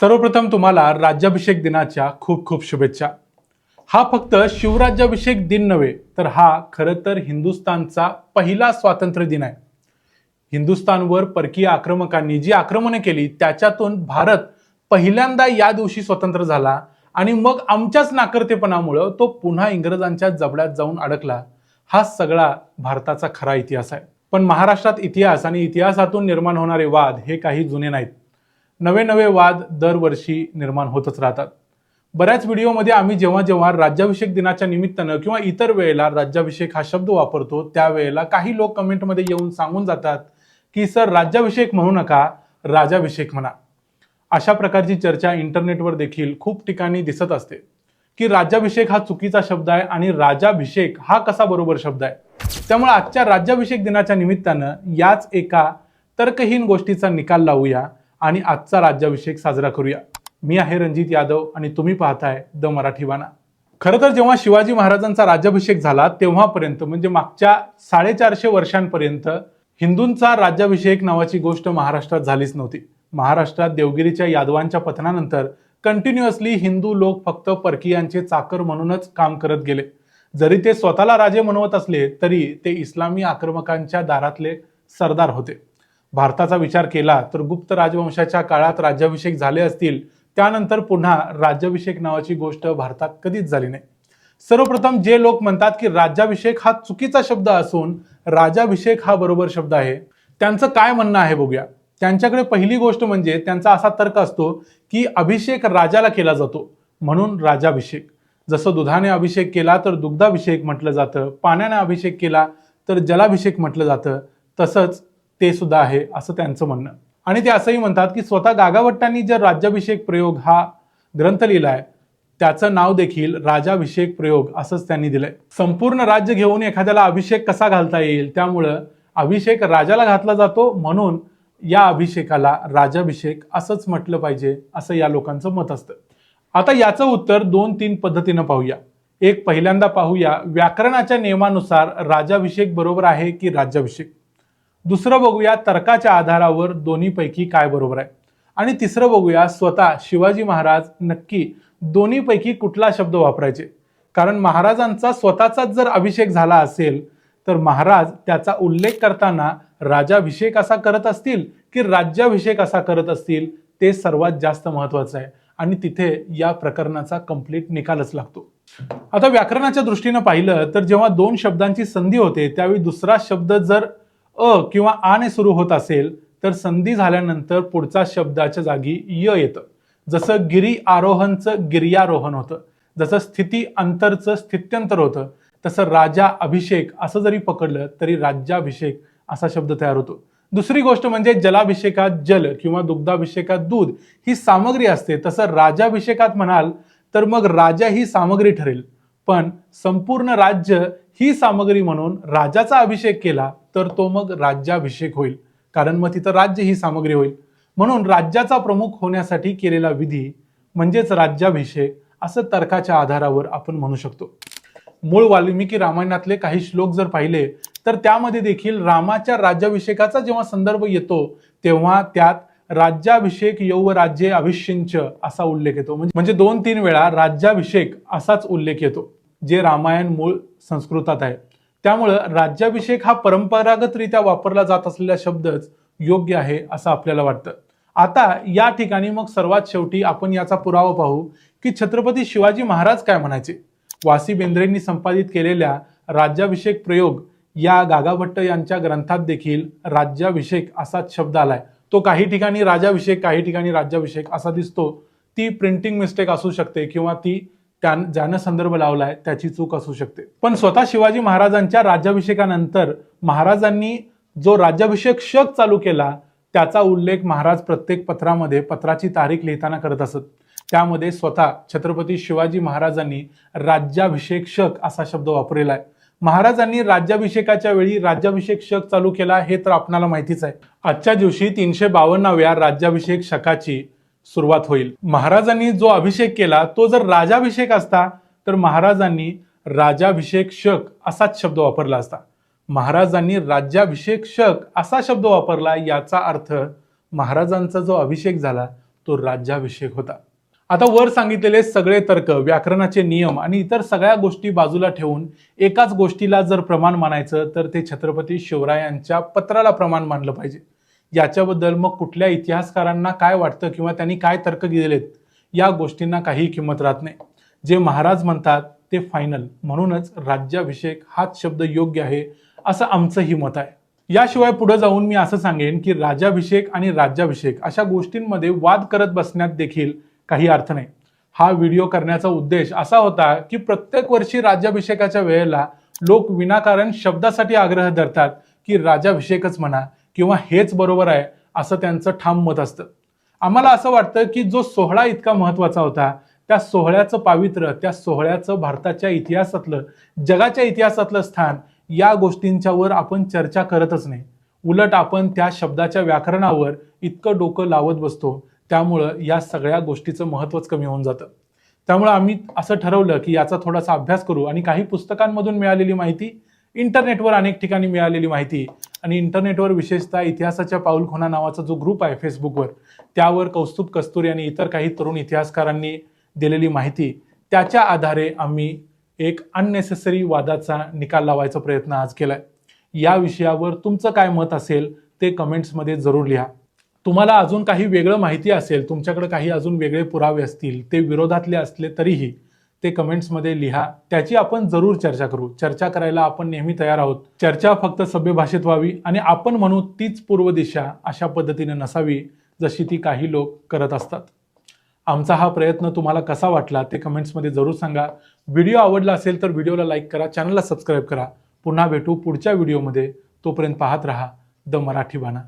सर्वप्रथम तुम्हाला राज्याभिषेक दिनाच्या खूप खूप शुभेच्छा. हा फक्त शिवराज्याभिषेक दिन नव्हे तर हा खरं तर हिंदुस्थानचा पहिला स्वातंत्र्य दिन आहे. हिंदुस्थानवर परकीय आक्रमकांनी जी आक्रमणे केली त्याच्यातून भारत पहिल्यांदा या दिवशी स्वतंत्र झाला आणि मग आमच्याच नाकर्तेपणामुळं तो पुन्हा इंग्रजांच्या जबड्यात जाऊन अडकला. हा सगळा भारताचा खरा इतिहास आहे. पण महाराष्ट्रात इतिहास आणि इतिहासातून निर्माण होणारे वाद हे काही जुने नाहीत. नवे नवे वाद दरवर्षी निर्माण होतच राहतात. बऱ्याच व्हिडिओमध्ये आम्ही जेव्हा जेव्हा राज्याभिषेक दिनाच्या निमित्तानं किंवा इतर वेळेला राज्याभिषेक हा शब्द वापरतो त्यावेळेला काही लोक कमेंटमध्ये येऊन सांगून जातात की सर राज्याभिषेक म्हणू नका राजाभिषेक म्हणा. अशा प्रकारची चर्चा इंटरनेटवर देखील खूप ठिकाणी दिसत असते की राज्याभिषेक हा चुकीचा शब्द आहे आणि राजाभिषेक हा कसा बरोबर शब्द आहे? त्यामुळे आजच्या राज्याभिषेक दिनाच्या निमित्तानं याच एका तर्कहीन गोष्टीचा निकाल लावूया. आणि आजचा राज्याभिषेक साजरा करूया. मी आहे रणजित यादव आणि तुम्ही पाहताय द मराठी वाना खरं तर जेव्हा शिवाजी महाराजांचा राज्याभिषेक झाला तेव्हापर्यंत म्हणजे मागच्या साडेचारशे वर्षांपर्यंत हिंदूंचा राज्याभिषेक नावाची गोष्ट महाराष्ट्रात झालीच नव्हती. महाराष्ट्रात देवगिरीच्या यादवांच्या पतनानंतर कंटिन्युअसली हिंदू लोक फक्त परकीयांचे चाकर म्हणूनच काम करत गेले. जरी ते स्वतःला राजे म्हणवत असले तरी ते इस्लामी आक्रमकांच्या दारातले सरदार होते. भारताचा विचार केला तर गुप्त राजवंशाच्या काळात राज्याभिषेक झाले असतील त्यानंतर पुन्हा राज्याभिषेक नावाची गोष्ट भारतात कधीच झाली नाही. सर्वप्रथम जे लोक म्हणतात की राज्याभिषेक हा चुकीचा शब्द असून राजाभिषेक हा बरोबर शब्द आहे त्यांचं काय म्हणणं आहे बघूया. त्यांच्याकडे पहिली गोष्ट म्हणजे त्यांचा असा तर्क असतो की अभिषेक राजाला केला जातो म्हणून राजाभिषेक जसं दुधाने अभिषेक केला तर दुग्धाभिषेक म्हटलं जातं पाण्याने अभिषेक केला तर जलाभिषेक म्हटलं जातं तसंच ते सुद्धा आहे असं त्यांचं म्हणणं. आणि ते असंही म्हणतात की स्वतः गागाभट्टांनी जर राज्याभिषेक प्रयोग हा ग्रंथ लिहिलाय त्याचं नाव देखील राजाभिषेक प्रयोग असंच त्यांनी दिलंय. संपूर्ण राज्य घेऊन एखाद्याला अभिषेक कसा घालता येईल? त्यामुळं अभिषेक राजाला घातला जातो म्हणून या अभिषेकाला राजाभिषेक असंच म्हटलं पाहिजे असं या लोकांचं मत असतं. आता याचं उत्तर दोन तीन पद्धतीनं पाहूया. एक पहिल्यांदा पाहूया व्याकरणाच्या नियमानुसार राजाभिषेक बरोबर आहे की राज्याभिषेक? दुसरं बघूया तर्काच्या आधारावर दोन्हीपैकी काय बरोबर आहे. आणि तिसरं बघूया स्वतः शिवाजी महाराज नक्की दोन्हीपैकी कुठला शब्द वापरायचे. कारण महाराजांचा स्वतःचाच जर अभिषेक झाला असेल तर महाराज त्याचा उल्लेख करताना राजाभिषेक असा करत असतील की राज्याभिषेक असा करत असतील ते सर्वात जास्त महत्वाचं आहे. आणि तिथे या प्रकरणाचा कंप्लीट निकालच लागतो. आता व्याकरणाच्या दृष्टीनं पाहिलं तर जेव्हा दोन शब्दांची संधी होते त्यावेळी दुसरा शब्द जर अ किंवा आने सुरू होत असेल तर संधी झाल्यानंतर पुढचा शब्दाच्या जागी य येतं. जसं गिरी आरोहणचं गिर्यारोहण होतं जसं स्थिती अंतरचं स्थित्यंतर होतं तसं राजा अभिषेक असं जरी पकडलं तरी राज्याभिषेक असा शब्द तयार होतो. दुसरी गोष्ट म्हणजे जलाभिषेकात जल किंवा दुग्धाभिषेकात दूध ही सामग्री असते. तसं राजाभिषेकात म्हणाल तर मग राजा ही सामग्री ठरेल. पण संपूर्ण राज्य ही सामग्री म्हणून राजाचा अभिषेक केला तर तो मग राज्याभिषेक होईल. कारण मग तिथं राज्य ही सामग्री होईल. म्हणून राज्याचा प्रमुख होण्यासाठी केलेला विधी म्हणजेच राज्याभिषेक असं तर्काच्या आधारावर आपण म्हणू शकतो. मूळ वाल्मिकी रामायणातले काही श्लोक जर पाहिले तर त्यामध्ये देखील रामाच्या राज्याभिषेकाचा जेव्हा संदर्भ येतो तेव्हा त्यात राज्याभिषेक यौव राज्ये अभिषिंच असा उल्लेख येतो. म्हणजे म्हणजे दोन तीन वेळा राज्याभिषेक असाच उल्लेख येतो जे रामायण मूळ संस्कृतात आहे. त्यामुळं राज्याभिषेक हा परंपरागतरित्या वापरला जात असलेला शब्दच योग्य आहे असं आपल्याला वाटतं. आता या ठिकाणी मग सर्वात शेवटी आपण याचा पुरावा पाहू की छत्रपती शिवाजी महाराज काय म्हणायचे? वासी बेंद्रेंनी संपादित केलेल्या राज्याभिषेक प्रयोग या गागाभट्ट यांच्या ग्रंथात देखील राज्याभिषेक असाच शब्द आलाय. तो काही ठिकाणी राजाभिषेक काही ठिकाणी राज्याभिषेक असा दिसतो. ती प्रिंटिंग मिस्टेक असू शकते किंवा ती त्या ज्यानं संदर्भ लावलाय त्याची चूक असू शकते. पण स्वतः शिवाजी महाराजांच्या राज्याभिषेकानंतर महाराजांनी जो राज्याभिषेक शक चालू केला त्याचा उल्लेख महाराज प्रत्येक पत्रामध्ये पत्राची तारीख लिहिताना करत असत. त्यामध्ये स्वतः छत्रपती शिवाजी महाराजांनी राज्याभिषेक शक असा शब्द वापरलेला आहे महाराजांनी राज्याभिषेकाच्या वेळी राज्याभिषेक शक चालू केला हे तर आपणाला माहितीच आहे. आजच्या दिवशी तीनशे बावन्नाव्या राज्याभिषेक शकाची सुरुवात होईल. महाराजांनी जो अभिषेक केला तो जर राजाभिषेक असता तर महाराजांनी राजाभिषेक शक असाच शब्द वापरला असता. महाराजांनी राज्याभिषेक शक असा शब्द वापरला याचा अर्थ महाराजांचा जो अभिषेक झाला तो राज्याभिषेक होता. आता वर सांगितलेले सगळे तर्क व्याकरणाचे नियम आणि इतर सगळ्या गोष्टी बाजूला ठेवून एकाच गोष्टीला जर प्रमाण मानायचं तर ते छत्रपती शिवरायांच्या पत्राला प्रमाण मानलं पाहिजे. याच्याबद्दल मग कुठल्या इतिहासकारांना काय वाटतं किंवा त्यांनी काय तर्क दिलेत या गोष्टींना काही किंमत राहत नाही. जे महाराज म्हणतात ते फायनल म्हणूनच राज्याभिषेक हाच शब्द योग्य आहे असं आमचंही मत आहे. याशिवाय पुढे जाऊन मी असं सांगेन की राजाभिषेक आणि राज्याभिषेक अशा गोष्टींमध्ये वाद करत बसण्यात देखील काही अर्थ नाही. हा व्हिडिओ करण्याचा उद्देश असा होता की प्रत्येक वर्षी राज्याभिषेकाच्या वेळेला लोक विनाकारण शब्दासाठी आग्रह धरतात की राजाभिषेकच म्हणा किंवा हेच बरोबर आहे असं त्यांचं ठाम मत असतं. आम्हाला असं वाटतं की जो सोहळा इतका महत्त्वाचा होता त्या सोहळ्याचं पावित्र्य त्या सोहळ्याचं भारताच्या इतिहासातलं जगाच्या इतिहासातलं स्थान या गोष्टींच्यावर आपण चर्चा करतच नाही. उलट आपण त्या शब्दाच्या व्याकरणावर इतकं डोकं लावत बसतो त्यामुळं या सगळ्या गोष्टीचं महत्त्वच कमी होऊन जातं. त्यामुळं आम्ही असं ठरवलं की याचा थोडासा अभ्यास करू आणि काही पुस्तकांमधून मिळालेली माहिती इंटरनेटवर अनेक ठिकाणी मिळालेली माहिती. आणि इंटरनेटवर विशेषतः इतिहासाच्या पाऊलखोना नावाचा जो ग्रुप आहे फेसबुकवर त्यावर कौस्तुभ कस्तुरी आणि इतर काही तरुण इतिहासकारांनी दिलेली माहिती त्याच्या आधारे आम्ही एक अननेसेसरी वादाचा निकाल लावायचा प्रयत्न आज केलाय. या विषयावर तुमचं काय मत असेल ते कमेंट्समध्ये जरूर लिहा. तुम्हाला अजून काही वेगळं माहिती असेल तुमच्याकडे काही अजून वेगळे पुरावे असतील ते विरोधातले असले तरीही ते कमेंट्समध्ये लिहा. त्याची आपण जरूर चर्चा करू. चर्चा करायला आपण नेहमी तयार आहोत. चर्चा फक्त सभ्य भाषेत व्हावी आणि आपण म्हणू तीच पूर्व दिशा अशा पद्धतीने नसावी जशी ती काही लोक करत असतात. आमचा हा प्रयत्न तुम्हाला कसा वाटला ते कमेंट्समध्ये जरूर सांगा. व्हिडिओ आवडला असेल तर व्हिडिओला लाईक करा चॅनलला सबस्क्राईब करा. पुन्हा भेटू पुढच्या व्हिडिओमध्ये. तोपर्यंत पाहत रहा. द मराठी बाणा.